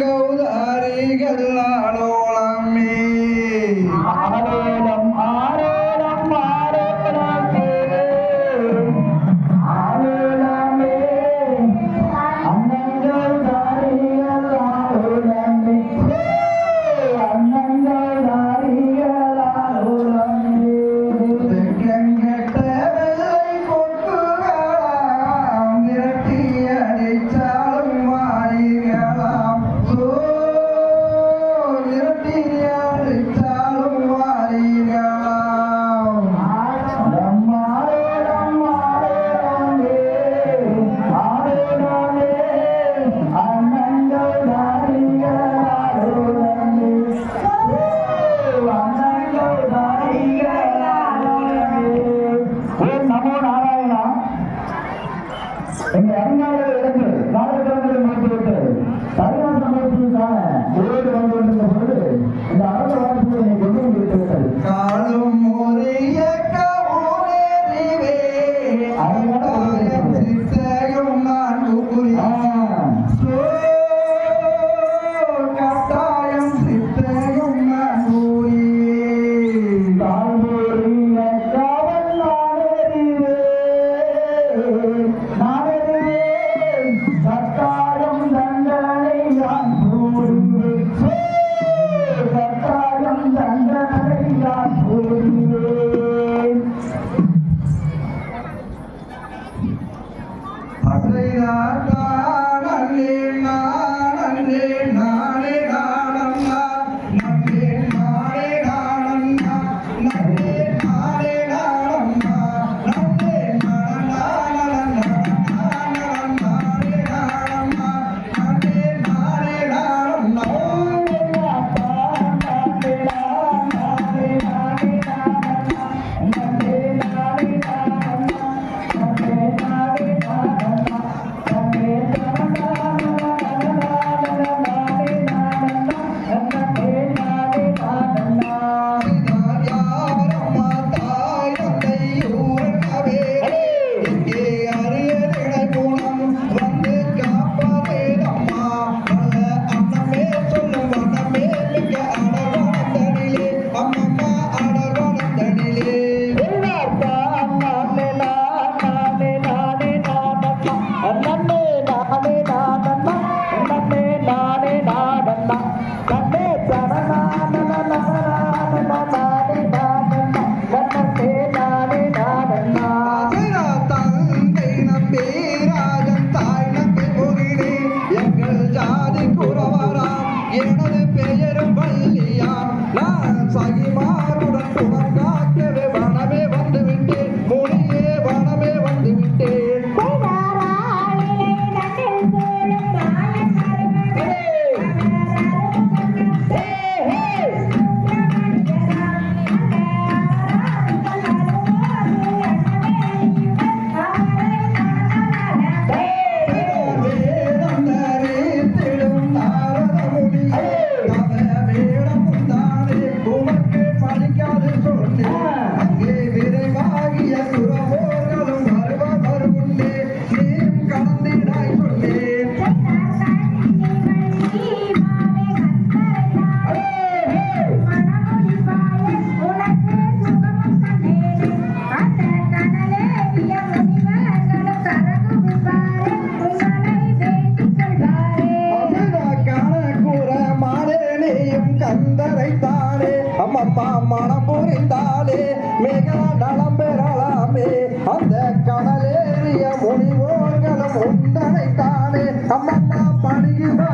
ഗൗധാരികളാണോ இங்க அருங்காவலர் இடத்தில் காவல்துறைகளை மாற்றிவிட்டு தனியார் அமைப்பிற்கான உயிரோடு வந்து கொண்டிருந்த பொழுது இந்த அரசு வாய்ப்புகளை கொண்டு வந்து விட்டு Thank you. கந்தரைத்தானே அம்மப்பா மனம் புரிந்தாலே மிக நலம் பெறலாமே. அந்த கடலேறிய முனிவோர்களும் உந்தனைத்தானே அம்மம்மா பணியுதான்